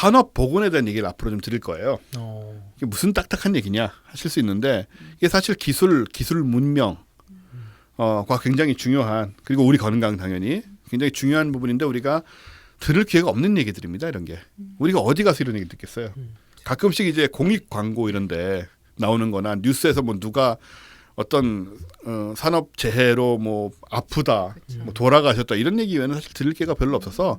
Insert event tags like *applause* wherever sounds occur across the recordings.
산업 보건에 대한 얘기를 앞으로 좀 드릴 거예요. 어. 이게 무슨 딱딱한 얘기냐 하실 수 있는데 이게 사실 기술 기술 문명 어과 굉장히 중요한 그리고 우리 건강 당연히 굉장히 중요한 부분인데 우리가 들을 기회가 없는 얘기들입니다 이런 게 우리가 어디 가서 이런 얘기 듣겠어요 음. 가끔씩 이제 공익 광고 이런데 나오는거나 뉴스에서 뭐 누가 어떤 어, 산업 재해로 뭐 아프다 뭐 돌아가셨다 이런 얘기 외에는 사실 들을 기회가 별로 없어서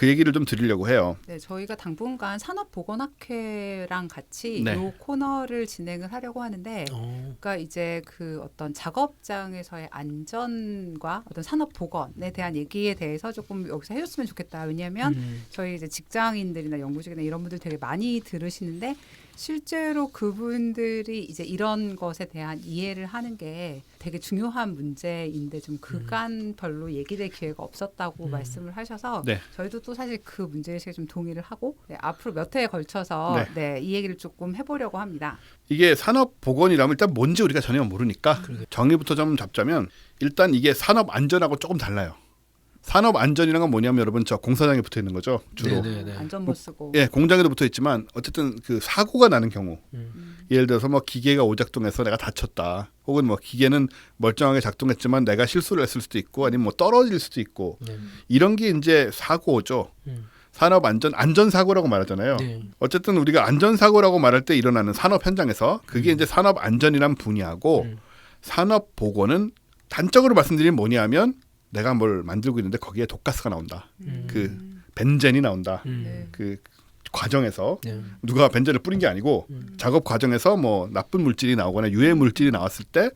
그 얘기를 좀 드리려고 해요 네, 저희가 당분간 산업보건학회랑 같이 네. 이 코너를 진행을 하려고 하는데 어. 그러니까 이제 그 어떤 작업장에서의 안전과 어떤 산업 보건에 대한 얘기에 대해서 조금 여기서 해줬으면 좋겠다. 왜냐하면 음. 저희 이제 직장인들이나 연구직이나 이런 분들 되게 많이 들으시는데 실제로 그분들이 이제 이런 것에 대한 이해를 하는 게 되게 중요한 문제인데 좀 그간별로 얘기될 기회가 없었다고 음. 말씀을 하셔서 네. 저희도 또 사실 그 문제의식에 좀 동의를 하고 네, 앞으로 몇 회에 걸쳐서 네. 네. 이 얘기를 조금 해보려고 합니다. 이게 산업 보건이라면 일단 뭔지 우리가 전혀 모르니까 그러게. 정의부터 좀 잡자면 일단 이게 산업 안전하고 조금 달라요. 산업 안전이란 건 뭐냐면 여러분 저 공사장에 붙어 있는 거죠 주로. 네네네. 안전 못 쓰고 예, 공장에도 붙어 있지만 어쨌든 그 사고가 나는 경우 음. 예를 들어서 뭐 기계가 오작동해서 내가 다쳤다. 혹은 뭐 기계는 멀쩡하게 작동했지만 내가 실수를 했을 수도 있고 아니면 뭐 떨어질 수도 있고 네. 이런 게 이제 사고죠. 음. 산업 안전 안전 사고라고 말하잖아요. 네. 어쨌든 우리가 안전 사고라고 말할 때 일어나는 산업 현장에서 그게 이제 산업 안전이란 분야고 음. 산업 보건은 단적으로 말씀드리면 뭐냐면 내가 뭘 만들고 있는데 거기에 독가스가 나온다. 음. 그 벤젠이 나온다. 음. 네. 그 과정에서 네. 누가 벤젠을 뿌린 게 아니고 음. 작업 과정에서 뭐 나쁜 물질이 나오거나 유해 물질이 나왔을 때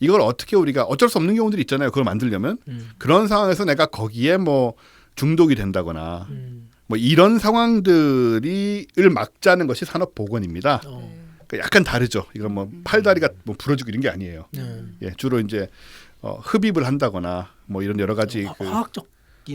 이걸 어떻게 우리가 어쩔 수 없는 경우들이 있잖아요. 그걸 만들려면 음. 그런 상황에서 내가 거기에 뭐 중독이 된다거나 음. 뭐 이런 상황들이를 막자는 것이 산업 보건입니다. 어. 네. 그러니까 약간 다르죠. 이건 뭐 팔다리가 뭐 부러지고 이런 게 아니에요. 네. 예, 주로 이제 어, 흡입을 한다거나 뭐 이런 여러 가지 화- 그 화학적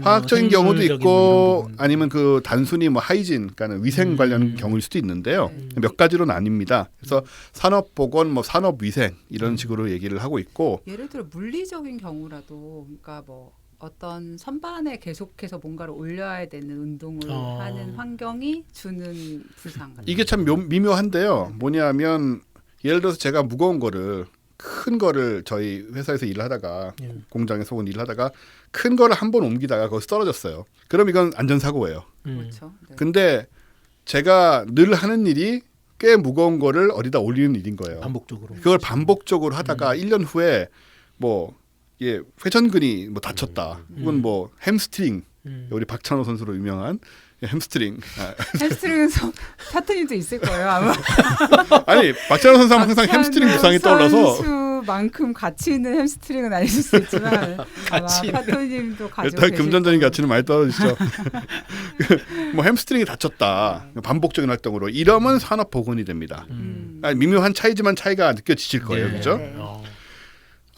화학적인 경우도 있고 뭐 부분. 아니면 그 단순히 뭐 하이진, 그러니까 위생 음. 관련 경우일 수도 있는데요. 음. 몇 가지로는 아닙니다. 그래서 산업 보건, 뭐 산업 위생 이런 식으로 얘기를 하고 있고 예를 들어 물리적인 경우라도 그러니까 뭐 어떤 선반에 계속해서 뭔가를 올려야 되는 운동을 어. 하는 환경이 주는 부상 이게 참 묘- 미묘한데요. 뭐냐면 예를 들어서 제가 무거운 거를 큰 거를 저희 회사에서 일을 하다가 예. 공장에서 온 일을 하다가 큰 거를 한 번 옮기다가 거기서 떨어졌어요. 그럼 이건 안전사고예요. 음. 그렇죠. 네. 근데 제가 늘 하는 일이 꽤 무거운 거를 어디다 올리는 일인 거예요. 반복적으로. 그걸 반복적으로 하다가 일 1년 후에 뭐 예, 회전근이 뭐 다쳤다. 혹은 뭐 햄스트링 음. 우리 박찬호 선수로 유명한 예, 햄스트링. 아, 햄스트링에서 파트님도 있을 거예요 아마. *laughs* 아니 박찬호 선수 항상 햄스트링 부상이 떠올라서 선수만큼 가치 있는 햄스트링은 아니실 수 있지만 *laughs* 아마 가치 있는. 파트님도 가지고 일단 금전적인. 가치는 많이 떨어지죠. *laughs* 뭐 햄스트링이 다쳤다. 반복적인 활동으로 이러면 산업 보건이 됩니다. 음. 아니, 미묘한 차이지만 차이가 느껴지실 거예요, 네. 그죠?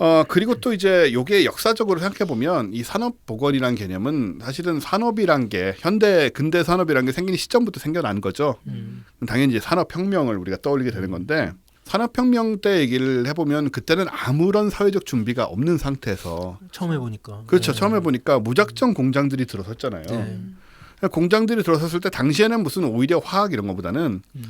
네. 어. 어 그리고 또 이제 요게 역사적으로 생각해 보면 이 산업 보건이란 개념은 사실은 산업이란 게 현대 근대 산업이란 게 생긴 시점부터 생겨난 거죠. 음. 당연히 이제 산업 혁명을 우리가 떠올리게 되는 건데 산업 혁명 때 얘기를 해 보면 그때는 아무런 사회적 준비가 없는 상태에서 처음 해 보니까. 그렇죠. 네. 처음 해 보니까 무작정 공장들이 들어섰잖아요. 네. 공장들이 들어섰을 때 당시에는 무슨 오히려 화학 이런 것보다는 음.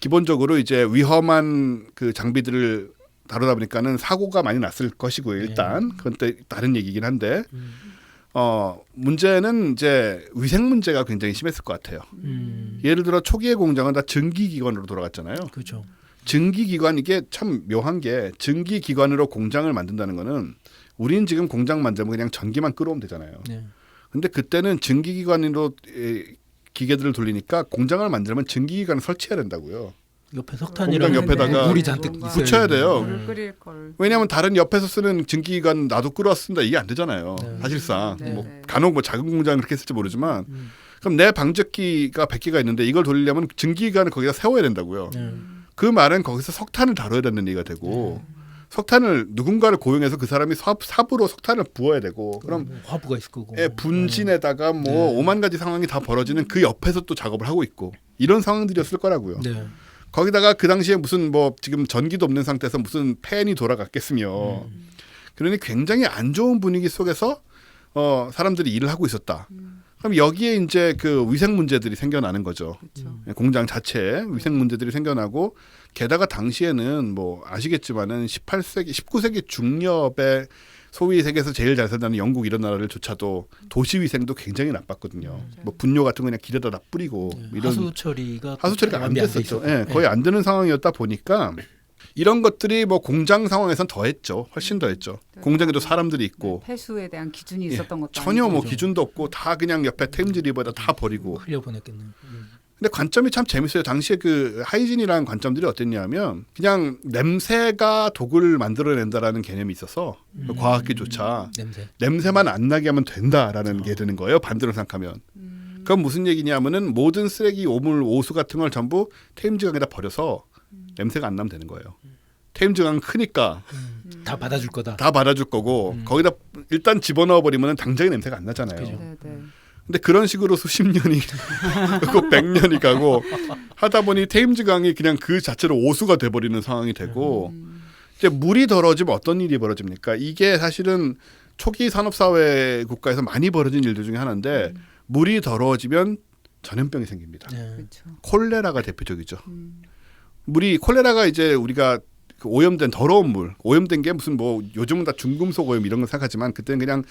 기본적으로 이제 위험한 그 장비들을 다루다 보니까는 사고가 많이 났을 것이고요. 일단 그건 또 다른 얘기긴 한데 음. 어 문제는 이제 위생 문제가 굉장히 심했을 것 같아요. 음. 예를 들어 초기의 공장은 다 증기 기관으로 돌아갔잖아요. 그렇죠. 증기 기관 이게 참 묘한 게 증기 기관으로 공장을 만든다는 거는 우리는 지금 공장 만들면 그냥 전기만 끌어오면 되잖아요. 네. 근데 그때는 증기 기관으로 에, 기계들을 돌리니까 공장을 만들면 증기 기관을 설치해야 된다고요. 옆에 석탄이랑 공장 옆에다가 물이 잔뜩 있어야 붙여야. 돼요. 물을 끓일 걸. 왜냐하면 다른 옆에서 쓰는 증기기관 나도 끌어왔습니다 이게 안 되잖아요. 네. 사실상 네, 뭐 네. 간혹 뭐 작은 공장 그렇게 했을지 모르지만 음. 그럼 내 방적기가 100개가 있는데 이걸 돌리려면 증기기관을 거기다 세워야 된다고요. 네. 그 말은 거기서 석탄을 다뤄야 되는 얘기가 되고 석탄을 누군가를 고용해서 그 사람이 사, 사부로 석탄을 부어야 되고 그럼 뭐 화부가 있을 거고. 예, 분진에다가 뭐 네. 오만 가지 상황이 다 벌어지는 그 옆에서 또 작업을 하고 있고 이런 상황들이었을 거라고요. 네. 거기다가 그 당시에 무슨 뭐 지금 전기도 없는 상태에서 무슨 팬이 돌아갔겠으며 음. 그러니 굉장히 안 좋은 분위기 속에서 어 사람들이 일을 하고 있었다. 그럼 여기에 이제 그 위생 문제들이 생겨나는 거죠. 그렇죠. 공장 자체에 위생 문제들이 생겨나고 게다가 당시에는 뭐 아시겠지만은 18세기, 19세기 중엽에 소위 세계에서 제일 잘 산다는 영국 이런 나라를 조차도 도시 위생도 굉장히 나빴거든요. 뭐 분뇨 같은 거 그냥 길에다 다 뿌리고 네, 이런 하수 처리가 하수 처리가 안 됐었죠. 예, 거의 안 되는 상황이었다 보니까 이런 것들이 뭐 공장 상황에선 더했죠. 훨씬 더했죠. 공장에도 사람들이 있고 네, 폐수에 대한 기준이 예, 있었던 것도 전혀 뭐 그렇죠. 기준도 없고 다 그냥 옆에 템즈 리버에다 다 버리고. 흘려 보냈겠네. 음. 근데 관점이 참 재밌어요. 당시에 그 하이진이라는 관점들이 어땠냐면 그냥 냄새가 독을 만들어낸다라는 개념이 있어서 음. 과학계조차 냄새. 냄새 만 안 나게 하면 된다라는 게 되는 거예요. 반대로 생각하면. 음. 그건 무슨 얘기냐면은 모든 쓰레기, 오물, 오수 같은 걸 전부 테임즈강에다 버려서 냄새가 안 나면 되는 거예요. 테임즈강 크니까 음. 다 받아줄 거다. 다 받아줄 거고 음. 거기다 일단 집어넣어 버리면 당장에 냄새가 안 나잖아요. 그죠. 네, 네. 근데 그런 식으로 수십 년이 그 백년이 가고 하다 보니 테임즈 강이 그냥 그 자체로 오수가 돼 버리는 상황이 되고 음. 이제 물이 더러워지면 어떤 일이 벌어집니까? 이게 사실은 초기 산업사회 국가에서 많이 벌어진 일들 중에 하나인데 물이 더러워지면 전염병이 생깁니다. 네. 그렇죠. 콜레라가 대표적이죠. 음. 물이 콜레라가 이제 우리가 그 오염된 더러운 물, 오염된 게 무슨 뭐 요즘은 다 중금속 오염 이런 걸 생각하지만 그때는 그냥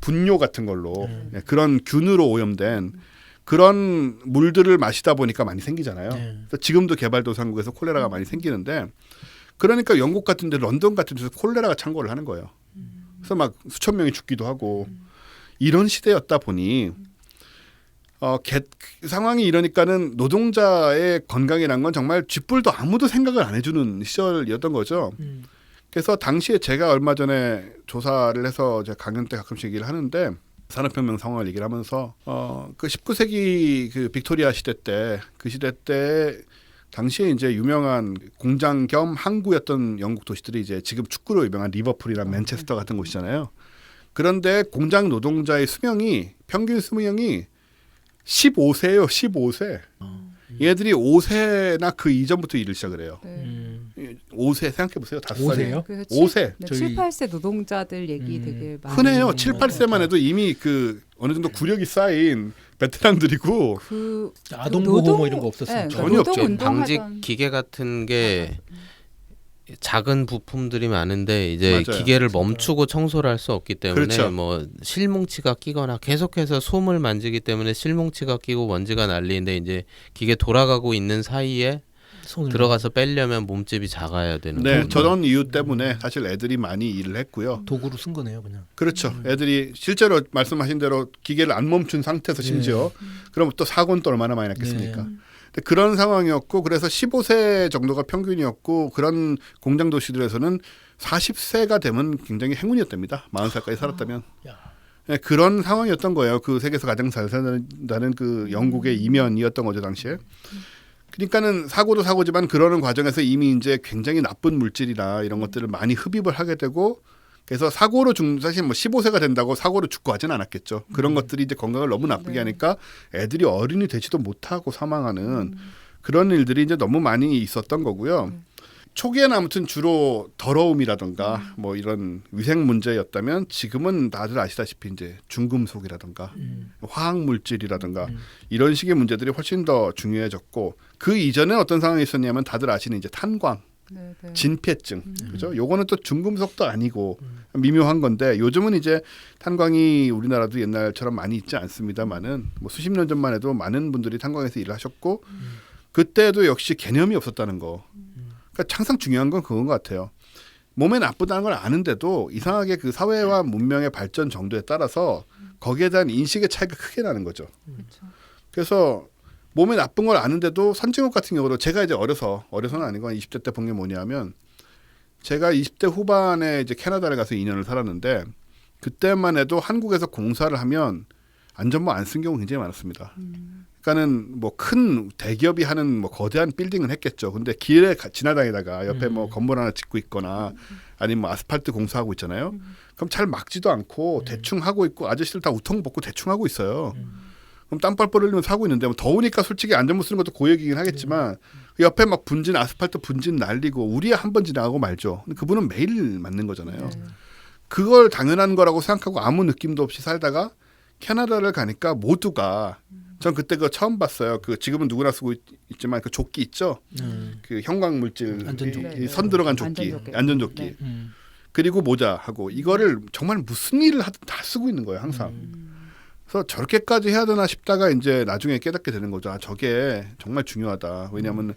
분뇨 같은 걸로 음. 예, 그런 균으로 오염된 그런 물들을 마시다 보니까 많이 생기잖아요. 네. 그래서 지금도 개발도상국에서 콜레라가 많이 생기는데 그러니까 영국 같은 데 런던 같은 데서 콜레라가 창궐을 하는 거예요. 그래서 막 수천 명이 죽기도 하고 이런 시대였다 보니 어, 개, 그 상황이 이러니까는 노동자의 건강이란 건 정말 쥐뿔도 아무도 생각을 안 해주는 시절이었던 거죠. 음. 그래서 당시에 제가 얼마 전에 조사를 해서 제가 강연 때 가끔씩 얘기를 하는데 산업혁명 상황을 얘기를 하면서 어 그 19세기 그 빅토리아 시대 때 그 시대 때 당시에 이제 유명한 공장 겸 항구였던 영국 도시들이 이제 지금 축구로 유명한 리버풀이나 맨체스터 같은 곳이잖아요. 그런데 공장 노동자의 수명이 평균 수명이 15세예요. 15세. 얘들이 5세나 그 이전부터 일을 시작을 해요. 네. 음. 5세 생각해 보세요. 다섯 오 살이. 세요? 그래서 오 칠- 세. 네, 저희- 7, 8세 노동자들 얘기 음. 되게 많이 흔해요. 음, 7, 8세만 해도 이미 그 어느 정도 구력이 쌓인 베테랑들이고 그 아동 노동- 보호 뭐 이런 거 없었어요. 네, 전혀 없죠. 노동 방직 운동하던- 기계 같은 게 작은 부품들이 많은데 이제 맞아요. 기계를 멈추고 청소를 할 수 없기 때문에 그렇죠. 뭐 실뭉치가 끼거나 계속해서 솜을 만지기 때문에 실뭉치가 끼고 먼지가 날리는데 이제 기계 돌아가고 있는 사이에 손을 들어가서 빼려면 몸집이 작아야 되는 네, 거죠. 저런 이유 때문에 사실 애들이 많이 일을 했고요. 도구로 쓴 거네요, 그냥. 그렇죠. 애들이 실제로 말씀하신 대로 기계를 안 멈춘 상태에서 심지어 그럼 또 사고는 또 얼마나 많이 났겠습니까? 네. 그런 상황이었고 그래서 15세 정도가 평균이었고 그런 공장 도시들에서는 40세가 되면 굉장히 행운이었답니다. 40살까지 살았다면. 야. 네, 그런 상황이었던 거예요. 그 세계에서 가장 잘 산다는 그 영국의 이면이었던 거죠 당시에. 그러니까는 사고도 사고지만 그러는 과정에서 이미 이제 굉장히 나쁜 물질이나 이런 것들을 많이 흡입을 하게 되고 그래서 사고로 죽 사실 뭐 15세가 된다고 사고로 죽고 하진 않았겠죠. 그런 것들이 이제 건강을 너무 나쁘게 네. 하니까 애들이 어른이 되지도 못하고 사망하는 그런 일들이 이제 너무 많이 있었던 거고요. 초기에는 아무튼 주로 더러움이라던가 뭐 이런 위생 문제였다면 지금은 다들 아시다시피 이제 중금속이라던가 음. 화학 물질이라든가 음. 이런 식의 문제들이 훨씬 더 중요해졌고 그 이전에 어떤 상황이 있었냐면 다들 아시는 이제 탄광, 네, 네. 진폐증, 그죠? 요거는 또 중금속도 아니고 음. 미묘한 건데 요즘은 이제 탄광이 우리나라도 옛날처럼 많이 있지 않습니다만은 뭐 수십 년 전만 해도 많은 분들이 탄광에서 일을 하셨고 그때도 역시 개념이 없었다는 거. 그러니까 항상 중요한 건 그건 것 같아요. 몸에 나쁘다는 걸 아는데도 이상하게 그 사회와 문명의 발전 정도에 따라서 거기에 대한 인식의 차이가 크게 나는 거죠. 그래서 몸에 나쁜 걸 아는데도 선진국 같은 경우도 제가 이제 어려서 어려서는 아니고 한 20대 때 본 게 뭐냐면 제가 20대 후반에 이제 캐나다를 가서 2년을 살았는데 그때만 해도 한국에서 공사를 하면 안전모 안 쓴 경우 굉장히 많았습니다. 그러니까는 뭐 큰 대기업이 하는 뭐 거대한 빌딩은 했겠죠. 근데 길에 가- 지나다니다가 옆에 뭐 음. 건물 하나 짓고 있거나 아니면 뭐 아스팔트 공사하고 있잖아요. 그럼 잘 막지도 않고 대충 하고 있고 아저씨들 다 우통 벗고 대충 하고 있어요. 그럼 땀뻘뻘 흘리면 사고 있는데 뭐 더우니까 솔직히 안전모 쓰는 것도 고얘기긴 하겠지만 그 옆에 막 분진 아스팔트 분진 날리고 우리에 한번 지나가고 말죠. 근데 그분은 매일 맞는 거잖아요. 네. 그걸 당연한 거라고 생각하고 아무 느낌도 없이 살다가 캐나다를 가니까 모두가 전 그때 그 처음 봤어요. 그 지금은 누구나 쓰고 있, 지만그 조끼 있죠. 음. 그 형광 물질 안전조끼. 이- 이선 들어간 조끼, 안전조끼. 안전조끼. 네. 음. 그리고 모자하고 이거를 정말 무슨 일을 하든 다 쓰고 있는 거예요, 항상. 음. 그래서 저렇게까지 해야 되나 싶다가 이제 나중에 깨닫게 되는 거죠. 아, 저게 정말 중요하다. 왜냐하면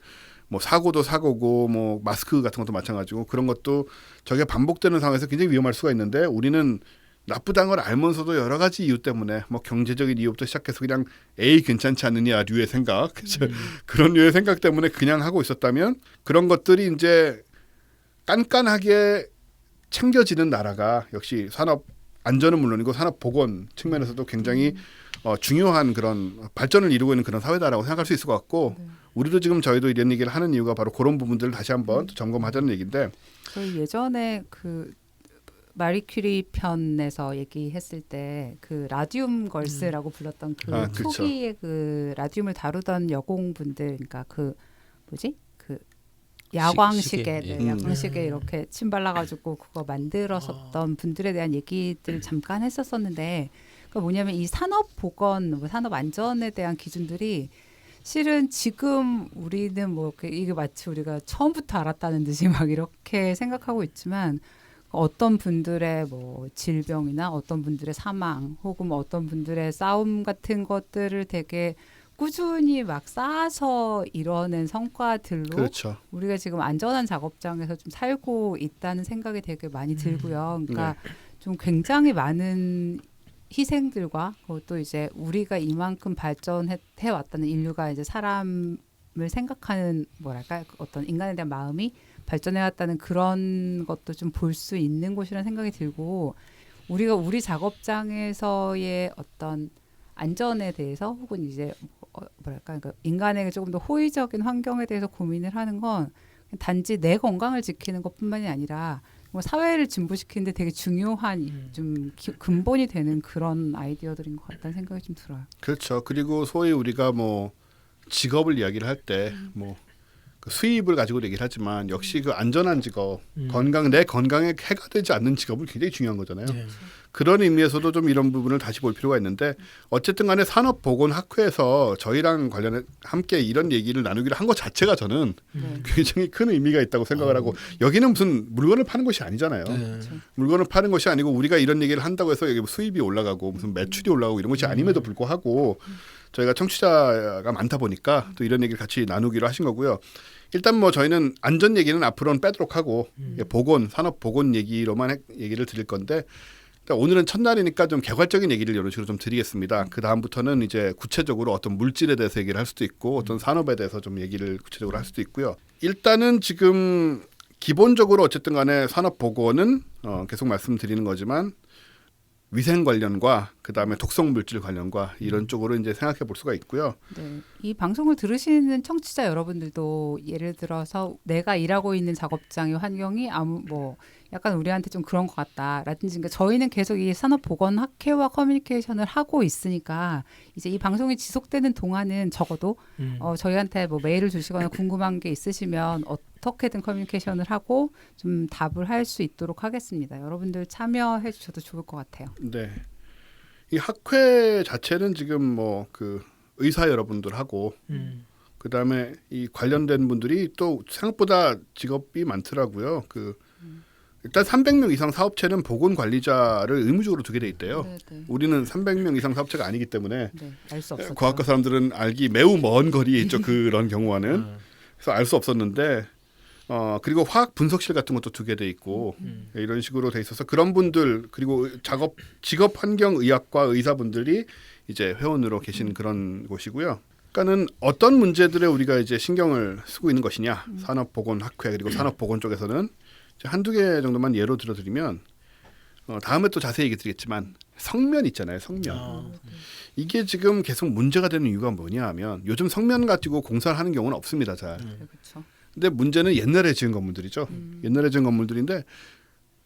뭐 사고도 사고고 뭐 마스크 같은 것도 마찬가지고 그런 것도 저게 반복되는 상황에서 굉장히 위험할 수가 있는데 우리는 나쁘다는 걸 알면서도 여러 가지 이유 때문에 뭐 경제적인 이유부터 시작해서 그냥 에이 괜찮지 않느냐 류의 생각 *laughs* 그죠? 그런 류의 생각 때문에 그냥 하고 있었다면 그런 것들이 이제 깐깐하게 챙겨지는 나라가 역시 산업 안전은 물론이고 산업 보건 측면에서도 굉장히 어, 중요한 그런 발전을 이루고 있는 그런 사회다라고 생각할 수 있을 것 같고 네. 우리도 지금 저희도 이런 얘기를 하는 이유가 바로 그런 부분들을 다시 한번 또 점검하자는 얘기인데 저희 예전에 그 마리 큐리 편에서 얘기했을 때 그 라디움 걸스라고 불렀던 그 아. 초기에 그 라디움을 다루던 여공분들 그러니까 그 뭐지 그 야광식에 시계, 네, 음. 이렇게 침 발라가지고 그거 만들었었던 분들에 대한 얘기들 잠깐 했었었는데 그 뭐냐면 이 산업 보건, 뭐 산업 안전에 대한 기준들이 실은 지금 우리는 뭐그 이게 마치 우리가 처음부터 알았다는 듯이 *laughs* 막 이렇게 생각하고 있지만 어떤 분들의 뭐 질병이나 어떤 분들의 사망 혹은 뭐 어떤 분들의 싸움 같은 것들을 되게 꾸준히 막 쌓아서 이뤄낸 성과들로 그렇죠. 우리가 지금 안전한 작업장에서 좀 살고 있다는 생각이 되게 많이 들고요. 그러니까 좀 굉장히 많은 희생들과 그것도 이제 우리가 이만큼 발전해 해 왔다는 인류가 이제 사람을 생각하는 뭐랄까 어떤 인간에 대한 마음이 발전해 왔다는 그런 것도 좀 볼 수 있는 곳이라는 생각이 들고 우리가 우리 작업장에서의 어떤 안전에 대해서 혹은 이제 어, 뭐랄까 그러니까 인간에게 조금 더 호의적인 환경에 대해서 고민을 하는 건 단지 내 건강을 지키는 것뿐만이 아니라 뭐 사회를 진보시키는데 되게 중요한 이- 음. 좀 기- 근본이 되는 그런 아이디어들인 것 같다는 생각이 좀 들어요. 그렇죠. 그리고 소위 우리가 뭐 직업을 이야기를 할 때뭐 수입을 가지고 얘기를 하지만 역시 그 안전한 직업, 음. 건강 내 건강에 해가 되지 않는 직업은 굉장히 중요한 거잖아요. 네. 그런 의미에서도 좀 이런 부분을 다시 볼 필요가 있는데 어쨌든 간에 산업보건학회에서 저희랑 관련해 함께 이런 얘기를 나누기를 한것 자체가 저는 네. 굉장히 큰 의미가 있다고 생각을 하고 여기는 무슨 물건을 파는 것이 아니잖아요. 네. 물건을 파는 것이 아니고 우리가 이런 얘기를 한다고 해서 여기 뭐 수입이 올라가고 무슨 매출이 올라가고 이런 것이 아님에도 불구하고 저희가 청취자가 많다 보니까 또 이런 얘기를 같이 나누기로 하신 거고요. 일단 뭐 저희는 안전 얘기는 앞으로는 빼도록 하고 예, 보건 산업 보건 얘기로만 해- 얘기를 드릴 건데 일단 오늘은 첫날이니까 좀 개괄적인 얘기를 이런 식으로 좀 드리겠습니다. 그 다음부터는 이제 구체적으로 어떤 물질에 대해서 얘기를 할 수도 있고 어떤 산업에 대해서 좀 얘기를 구체적으로 할 수도 있고요. 일단은 지금 기본적으로 어쨌든 간에 산업 보건은 어, 계속 말씀드리는 거지만 위생 관련과 그 다음에 독성 물질 관련과 이런 쪽으로 이제 생각해 볼 수가 있고요. 네. 이 방송을 들으시는 청취자 여러분들도 예를 들어서 내가 일하고 있는 작업장의 환경이 아무 뭐 약간 우리한테 좀 그런 것 같다라든지 그러니까 저희는 계속 이 산업보건학회와 커뮤니케이션을 하고 있으니까 이제 이 방송이 지속되는 동안은 적어도 음. 어, 저희한테 뭐 메일을 주시거나 궁금한 게 있으시면 어떻게든 커뮤니케이션을 하고 좀 답을 할 수 있도록 하겠습니다. 여러분들 참여해 주셔도 좋을 것 같아요. 네. 이 학회 자체는 지금 뭐 그 의사 여러분들하고 음. 그 다음에 이 관련된 분들이 또 생각보다 직업이 많더라고요. 그 일단 300명 이상 사업체는 보건 관리자를 의무적으로 두게 돼 있대요. 네, 네. 우리는 300명 이상 사업체가 아니기 때문에 네, 알수 없었죠. 과학과 사람들은 알기 매우 먼 거리에 있죠. 그런 *laughs* 경우와는 아, 그래서 알 수 없었는데 어 그리고 화학 분석실 같은 것도 두게 돼 있고 음. 이런 식으로 돼 있어서 그런 분들 그리고 작업 직업 환경 의학과 의사분들이 이제 회원으로 계신 그런 곳이고요. 그러니까는 어떤 문제들에 우리가 이제 신경을 쓰고 있는 것이냐 산업보건학회 그리고 산업보건 쪽에서는 한두 개 정도만 예로 들어드리면 어, 다음에 또 자세히 얘기 드리겠지만 성면 있잖아요 성면 아, 이게 지금 계속 문제가 되는 이유가 뭐냐 하면 요즘 성면 가지고 공사를 하는 경우는 없습니다 잘 네, 그렇죠. 근데 문제는 옛날에 지은 건물들이죠. 옛날에 지은 건물들인데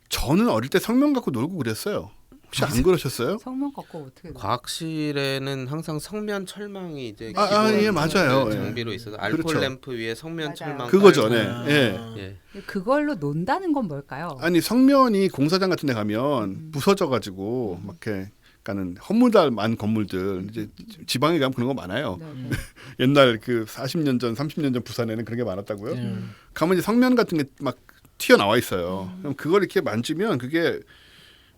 저는 어릴 때 성면 갖고 놀고 그랬어요. 혹시 안 그러셨어요? 성명 갖고 어떻게 과학실에는 항상 성면 철망이 이제 아, 아, 예, 맞아요. 예. 장비로 있어서 알콜 그렇죠. 램프 위에 성면 맞아요. 철망 그거죠, 깔고. 네. 아. 예. 예. 그걸로 논다는 건 뭘까요? 아니 성면이 공사장 같은 데 가면 부서져 가지고 막 이렇게 그러니까는 허무달만 건물들 이제 지방에 가면 그런 거 많아요. 네, 음. 네. *laughs* 옛날 그 40년 전, 30년 전 부산에는 그런 게 많았다고요. 네. 가면 이제 성면 같은 게 막 튀어나와 있어요. 그럼 그걸 이렇게 만지면 그게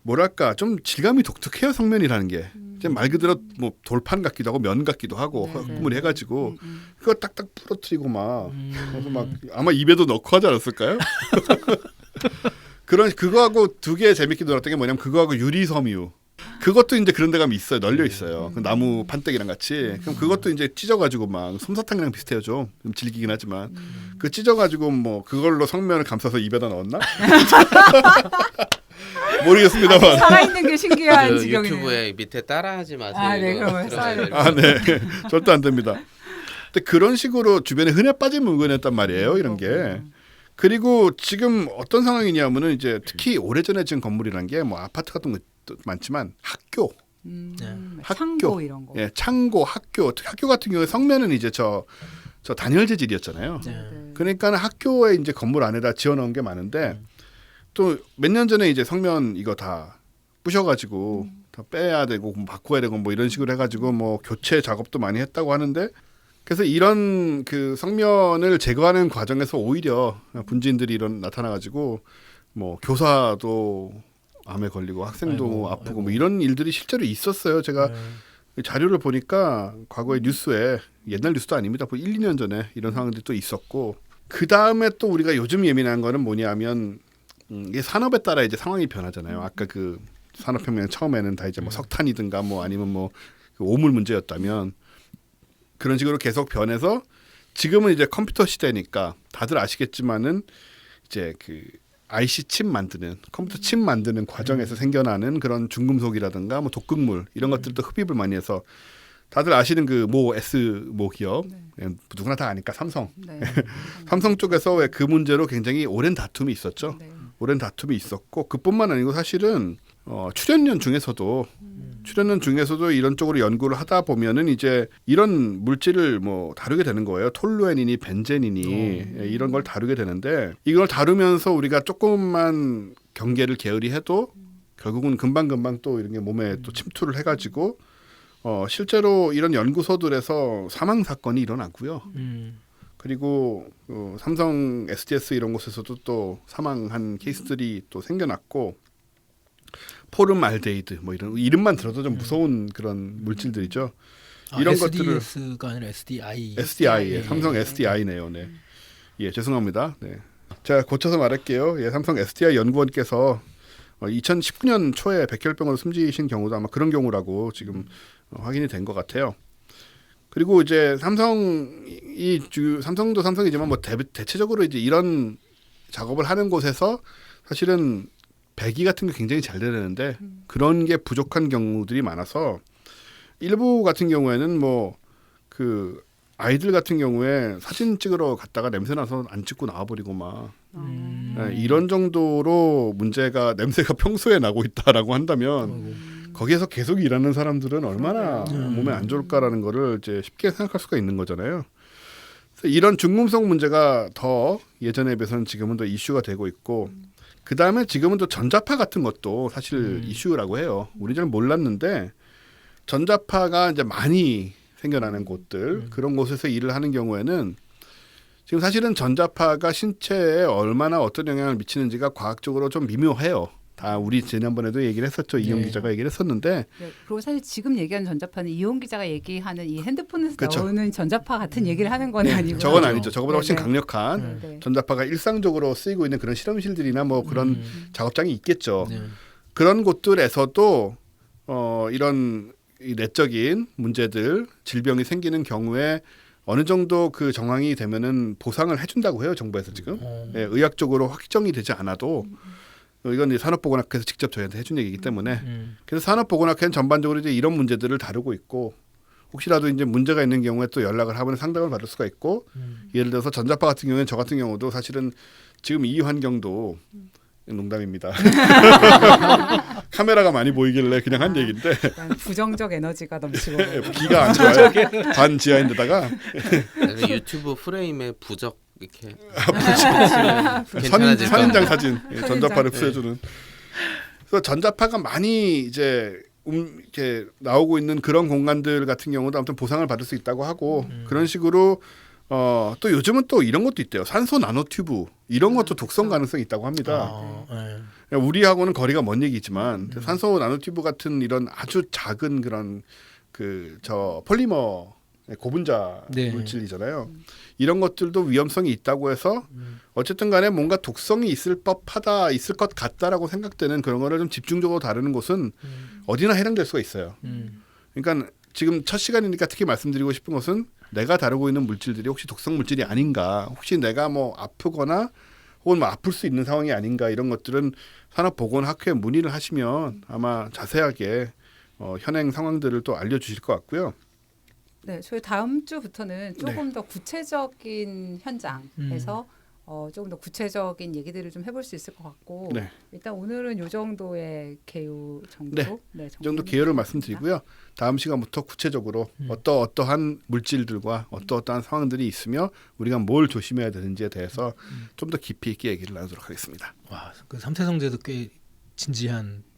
뭐랄까 좀 질감이 독특해요 성면이라는 게. 이제 말 그대로 뭐 돌판 같기도 하고 면 같기도 하고 네, 네. 흙물 해가지고 음, 음. 그거 딱딱 부러뜨리고 막 음. 그래서 막 아마 입에도 넣고 하지 않았을까요? *laughs* 그런 그거하고 두 개 재밌게 놀았던 게 뭐냐면 그거하고 유리섬유. 그것도 이제 그런 데 가면 있어요. 널려 있어요. 그 나무 판때기랑 같이. 그럼 그것도 이제 찢어가지고 막 솜사탕이랑 비슷해요 좀. 좀 질기긴 하지만 그 찢어가지고 뭐 그걸로 성면을 감싸서 입에다 넣었나? *laughs* 모르겠습니다만. 살아있는 게 신기한 그 지경이네요. 유튜브에 밑에 따라하지 마세요. 아, 네, 이거 그러면 들어가야 아, 네. *laughs* 절대 안 됩니다. 근데 그런 식으로 주변에 흔해 빠진 물건이었단 말이에요, 이런 게. 그리고 지금 어떤 상황이냐면은 이제 특히 오래전에 지은 건물이란 게 뭐 아파트 같은 것도 많지만 학교, 음, 네. 학교. 창고 이런 거. 예, 창고, 학교, 특히 학교 같은 경우에 성면은 이제 저, 저 단열 재질이었잖아요. 네. 네. 그러니까 학교에 이제 건물 안에다 지어 놓은 게 많은데 또 몇 년 전에 이제 성면 이거 다 부셔가지고 다 빼야 되고 뭐 바꿔야 되고 뭐 이런 식으로 해가지고 뭐 교체 작업도 많이 했다고 하는데 그래서 이런 그 성면을 제거하는 과정에서 오히려 분진들이 이런 나타나가지고 뭐 교사도 암에 걸리고 학생도 아이고, 아프고 아이고. 뭐 이런 일들이 실제로 있었어요. 제가 네. 자료를 보니까 과거에 뉴스에 옛날 뉴스도 아닙니다. 뭐 1, 2년 전에 이런 상황들이 또 있었고 그 다음에 또 우리가 요즘 예민한 거는 뭐냐면 음, 이게 산업에 따라 이제 상황이 변하잖아요. 아까 그 산업혁명 처음에는 다 이제 뭐 석탄이든가 뭐 아니면 뭐그 오물 문제였다면 그런 식으로 계속 변해서 지금은 이제 컴퓨터 시대니까 다들 아시겠지만은 이제 그 IC 칩 만드는 컴퓨터 칩 만드는 과정에서 생겨나는 그런 중금속이라든가 뭐 독극물 이런 것들도 흡입을 많이 해서 다들 아시는 그 모 S 모 기업 네. 예, 누구나 다 아니까 삼성 네. *laughs* 삼성 쪽에서 왜 그 문제로 굉장히 오랜 다툼이 있었죠. 네. 오랜 다툼이 있었고 그뿐만 아니고 사실은 어, 출연연 중에서도 출연연 중에서도 이런 쪽으로 연구를 하다 보면은 이제 이런 물질을 뭐 다루게 되는 거예요. 톨루엔이니 벤젠이니 예, 이런 걸 다루게 되는데 이걸 다루면서 우리가 조금만 경계를 게으리 해도 결국은 금방 금방 또 이런 게 몸에 또 침투를 해가지고 어, 실제로 이런 연구소들에서 사망 사건이 일어나고요. 음. 그리고 어, 삼성 SDS 이런 곳에서도 또 사망한 케이스들이 또 생겨났고 포름 알데히드 뭐 이런 이름만 들어도 좀 무서운 그런 물질들이죠. 아, 이런 것들을- SDS가 아니라 SDI. SDI, 예, 예, 삼성 예. SDI네요. 네. 예, 죄송합니다. 네. 제가 고쳐서 말할게요. 예, 삼성 SDI 연구원께서 어, 2019년 초에 백혈병으로 숨지신 경우도 아마 그런 경우라고 지금 어, 확인이 된 것 같아요. 그리고 이제 삼성이 주 삼성도 삼성이지만 뭐 대, 대체적으로 이제 이런 작업을 하는 곳에서 사실은 배기 같은 게 굉장히 잘 되는데 그런 게 부족한 경우들이 많아서 일부 같은 경우에는 뭐 그 아이들 같은 경우에 사진 찍으러 갔다가 냄새 나서 안 찍고 나와버리고 막 음. 예, 이런 정도로 문제가 *laughs* 냄새가 평소에 나고 있다라고 한다면 아이고. 거기에서 계속 일하는 사람들은 얼마나 음. 몸에 안 좋을까라는 거를 이제 쉽게 생각할 수가 있는 거잖아요. 이런 중금속 문제가 더 예전에 비해서는 지금은 더 이슈가 되고 있고 그 다음에 지금은 또 전자파 같은 것도 사실 음. 이슈라고 해요. 우리 잘 몰랐는데 전자파가 이제 많이 생겨나는 곳들 그런 곳에서 일을 하는 경우에는 지금 사실은 전자파가 신체에 얼마나 어떤 영향을 미치는지가 과학적으로 좀 미묘해요. 다 우리 지난번에도 얘기를 했었죠. 이용 네. 기자가 얘기를 했었는데 네. 그리고 사실 지금 얘기하는 전자파는 이용 기자가 얘기하는 이 핸드폰에서 그쵸. 나오는 전자파 같은 얘기를 하는 건 아니고. 저건. 아니죠. 저거보다 훨씬 네, 네. 강력한 네. 네. 전자파가 일상적으로 쓰이고 있는 그런 실험실들이나 뭐 그런 음. 작업장이 있겠죠. 네. 그런 곳들에서도 어 이런 이 내적인 문제들 질병이 생기는 경우에 어느 정도 그 정황이 되면은 보상을 해준다고 해요 정부에서 지금 어. 예, 의학적으로 확정이 되지 않아도 어, 이건 이제 산업보건학회에서 직접 저희한테 해준 얘기이기 때문에 음. 그래서 산업보건학회는 전반적으로 이제 이런 문제들을 다루고 있고 혹시라도 이제 문제가 있는 경우에 또 연락을 하면 상담을 받을 수가 있고 음. 예를 들어서 전자파 같은 경우에는 저 같은 경우도 사실은 지금 이 환경도 농담입니다. *laughs* 카메라가 많이 보이길래 그냥 한 얘기인데 약간 부정적 에너지가 넘치고. *laughs* 기가 안 좋아요. 반 지하인데다가 유튜브 프레임에 부적 이렇게 선인, *laughs* 괜찮아질 선인장 겁니다. 사진 예, 전자파를 네. 푸여주는. 그래서 전자파가 많이 이제 음, 이렇게 나오고 있는 그런 공간들 같은 경우도 아무튼 보상을 받을 수 있다고 하고 음. 그런 식으로 어, 또 요즘은 또 이런 것도 있대요. 산소 나노튜브 이런 것도 독성 가능성이 있다고 합니다. 아, 예. 우리하고는 거리가 먼 얘기지만 음. 산소 나노튜브 같은 이런 아주 작은 그런 그 저 폴리머 고분자 네. 물질이잖아요. 이런 것들도 위험성이 있다고 해서 음. 어쨌든 간에 뭔가 독성이 있을 법하다 있을 것 같다라고 생각되는 그런 거를 좀 집중적으로 다루는 곳은 음. 어디나 해당될 수가 있어요. 음. 그러니까 지금 첫 시간이니까 특히 말씀드리고 싶은 것은 내가 다루고 있는 물질들이 혹시 독성 물질이 아닌가, 혹시 내가 뭐 아프거나 혹은 뭐 아플 수 있는 상황이 아닌가 이런 것들은 산업보건학회에 문의를 하시면 아마 자세하게 어, 현행 상황들을 또 알려주실 것 같고요. 네, 저희 다음 주부터는 네. 조금 더 구체적인 현장에서 어, 조금 더 구체적인 얘기들을 좀 해볼 수 있을 것 같고 네. 일단 오늘은 요 정도의 개요 정도 네. 네, 이 정도 개요를 말씀드리고요. 다음 시간부터 구체적으로 어떠 어떠한 물질들과 어떠 어떠한 상황들이 있으며 우리가 뭘 조심해야 되는지에 대해서 좀더 깊이 있게 얘기를 나누도록 하겠습니다. 와, 그 삼태성제도 꽤 진지한 예,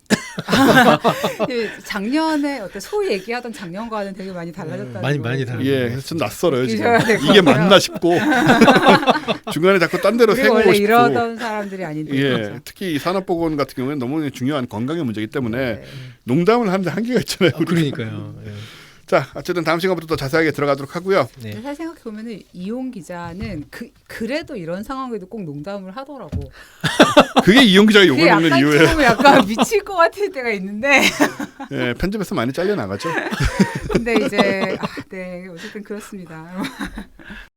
작년에 어때 소위 얘기하던 작년과는 되게 많이 달라졌다는 많이- 걸 많이 좀 달라졌어요. 예, 좀 낯설어요 지금. 이게. 맞나 싶고 *laughs* 중간에 자꾸 딴 데로 원래 싶고. 이러던 사람들이 아닌데 예, 그렇죠. 특히 이 산업보건 같은 경우에는 너무 중요한 건강의 문제이기 때문에 네. 농담을 하는데 한계가 있잖아요. 아, 그러니까요. 예. 자, 어쨌든 다음 시간부터 더 자세하게 들어가도록 하고요. 네. 근데 사실 생각해 보면은 이용 기자는 그 그래도 이런 상황에도 꼭 농담을 하더라고. *laughs* 그게 이용 기자가 그게 욕을 먹는 약간 이유예요. 좀 약간 미칠 것 같을 때가 있는데 *laughs* 예, 편집에서 많이 잘려 나가죠. 근데 이제 아, 네 어쨌든 그렇습니다. *laughs*